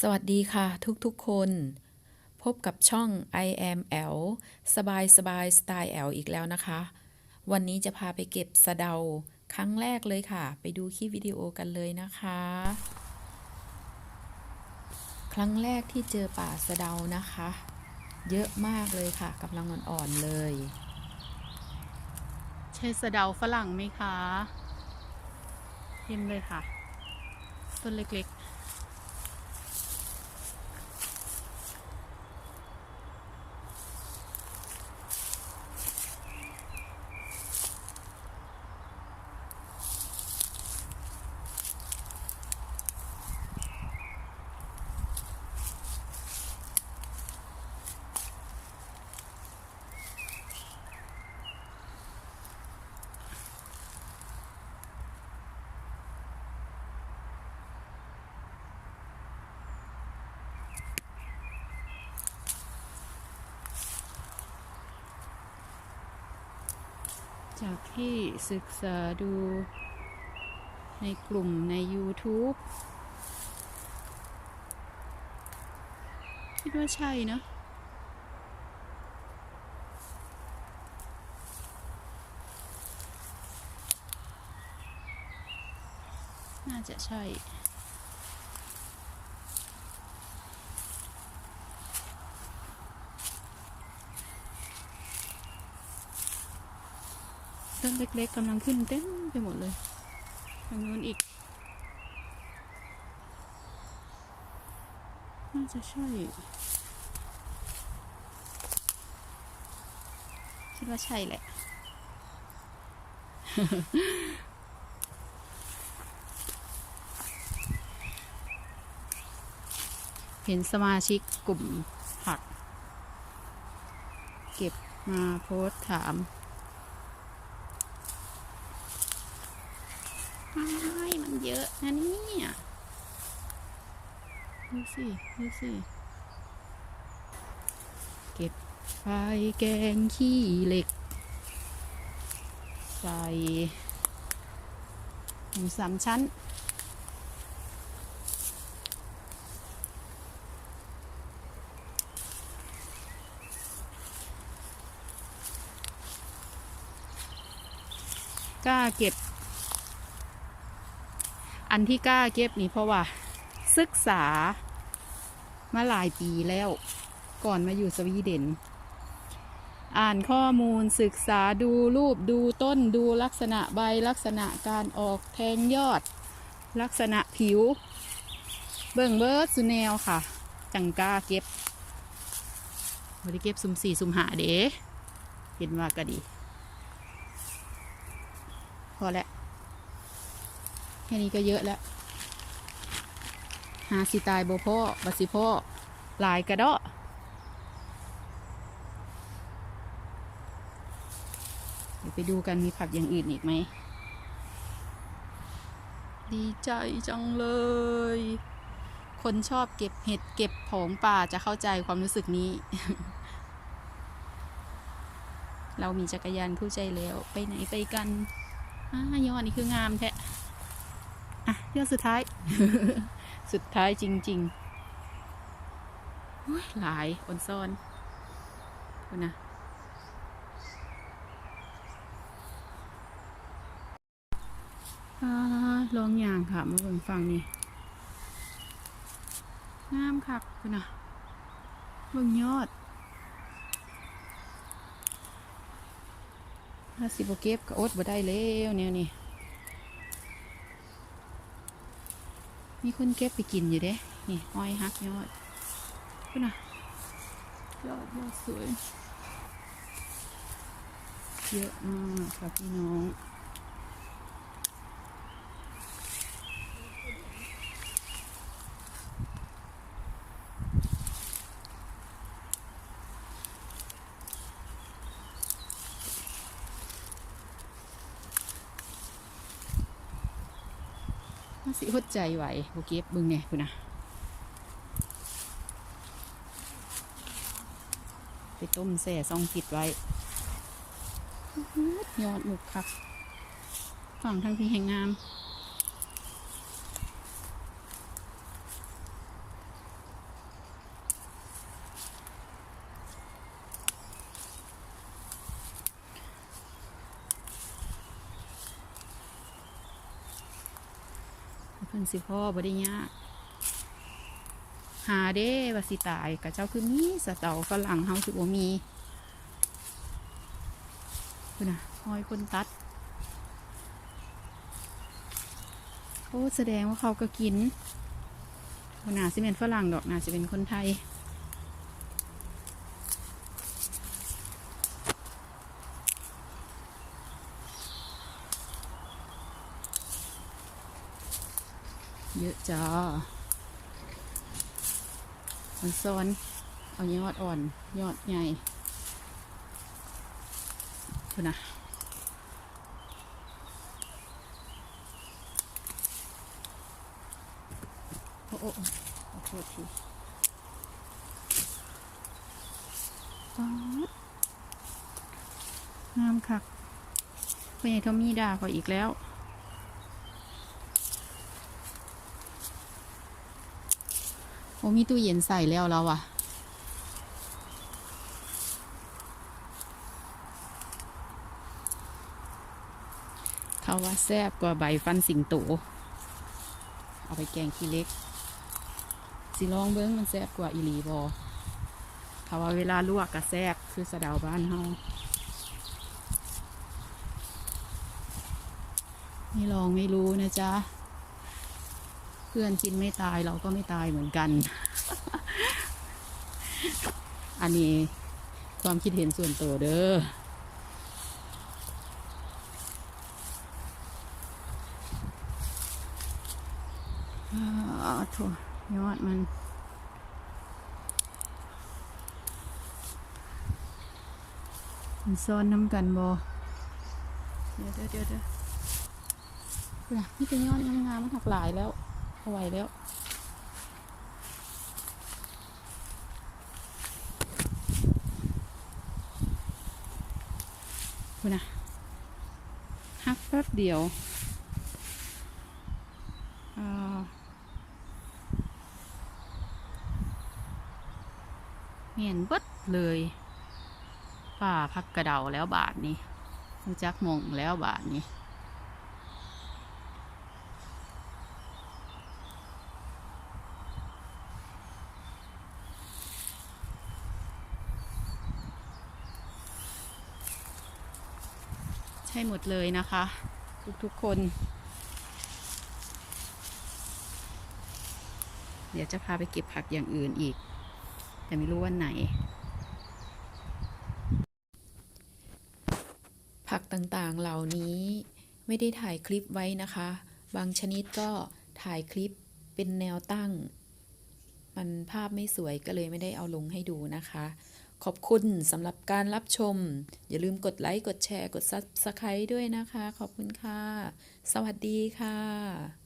สวัสดีค่ะทุกๆคน พบกับช่อง I am L สบายสบายสไตล์ L อีกแล้วนะคะ วันนี้จะพาไปเก็บสะเดาครั้งแรกเลยค่ะ ไปดูคลิปวิดีโอกันเลยนะคะ ครั้งแรกที่เจอป่าสะเดานะคะ เยอะมากเลยค่ะกำลังอ่อนๆเลย ใช่สะเดาฝรั่งไหมคะเยี่ยมเลยค่ะ ต้นเล็กๆ จากที่ศึกษาดูในกลุ่มใน YouTube คิดว่าใช่เนอะน่าจะใช่ ต้นเล็กๆกำลังขึ้นเต็มไปหมดเลยทางนู้นอีก น่าจะใช่คิดว่าใช่แหละ เห็นสมาชิกกลุ่มผัก เก็บมาโพสถาม ไม่มันเยอะนะเนี่ยดูสิดูสิเก็บไปแกงขี้เหล็ก ใส่หมูสามชั้นกล้าเก็บ อันที่กล้าเก็บนี่เพราะว่า ศึกษามาหลายปีแล้ว ก่อนมาอยู่สวีเดน อ่านข้อมูลศึกษาดูรูปดูต้นดูลักษณะใบลักษณะการออกแทงยอด ลักษณะผิว เบิ่งเบิร์ดสุแนวค่ะ จังกล้าเก็บบริเก็บสุ่มสี่สุ่มหาเด้เห็นว่าก็ดี พอแล้ว แค่นี้ก็เยอะแล้ว หาสิตายบ่พ่อบัสิพ่อหลายกระเดาะเดี๋ยวไปดูกันมีผักอย่างอื่นอีกไหม ดีใจจังเลย คนชอบเก็บเห็ดเก็บผงป่าจะเข้าใจความรู้สึกนี้ เรามีจักรยานคู่ใจแล้ว ไปไหนไปกันอ่ายอดนี่คืองามแท้ อ่ยอดสุดท้าย สุดท้ายจริงๆหลายคนซ่อนคุณนะลองอย่างค่ะ มาเบิ่งฟังนี่งามคักคุณนะเบิ่งยอดถ้าสิบเก็บก็อดบ่ได้แล้วแนวนี้ มีคนเก็บไปกินอยู่เด้ นี่อ้อยฮักยอดคุณน่ะยอดยอดสวย เยอะมากค่ะพี่น้อง สิหดใจไหวโอเก็บเบึงเนี่ยคุณนะไปต้มแส่ซองผิดไว้ยอดหมุกคับฝั่งทางที่แห่งงามิ่นสิพ่อบ่ได้ยากหาเด้ว่าสิตายกับเจ้าคือมีสเตาฝรั่งเฮาคือบ่มีคุณน่ะห้อยคนตัดโอ้แสดงว่าเขาก็กินบ่น่าสิเป็นฝรั่งดอกน่าสิเป็นคนไทย เยอะจ้ามันซ้อน เอายอดอ่อน ยอดใหญ่คุณนะโอ้โอ้โอ้ขอโทษทีป๊างามคักพ่อใหญ่ทอมมี่ด่าเขาอีกแล้ว อ้มีตู้เย็นใส่แล้วเราอะเขาว่าแซ่บกว่าใบฟันสิงโต เอาไปแกงขี้เล็ก สิลองเบิ้งมันแซ่บกว่าอีหลีบอเขาว่าเวลาลวกก็แซ่บคือสะเดาบ้านเฮาไม่ลองไม่รู้นะจ๊ะ พื่อนกินไม่ตายเราก็ไม่ตายเหมือนกัน อันนี้ความคิดเห็นส่วนตัวเด้ออ่าโถยอดมันมันซ่อนน้ำกันบอเดี๋ยวเดี๋ยวเดี๋ยวเดี๋ยวเพื่อนี่เป็นยอดงามๆมันหักหลายแล้วาไหวแล้วคุณนะฮักแป๊บเดียวอ่าเห็นบดเลยป่าพักกระเดาแล้วบาทนี้รู้จักมงแล้วบาทนี้ ใช่หมดเลยนะคะ ทุกๆคน เดี๋ยวจะพาไปเก็บผักอย่างอื่นอีก แต่ไม่รู้วันไหน ผักต่างๆเหล่านี้ไม่ได้ถ่ายคลิปไว้นะคะ บางชนิดก็ถ่ายคลิปเป็นแนวตั้ง มันภาพไม่สวยก็เลยไม่ได้เอาลงให้ดูนะคะ ขอบคุณสำหรับการรับชม อย่าลืมกดไลค์ กดแชร์ กด Subscribe ด้วยนะคะ ขอบคุณค่ะ สวัสดีค่ะ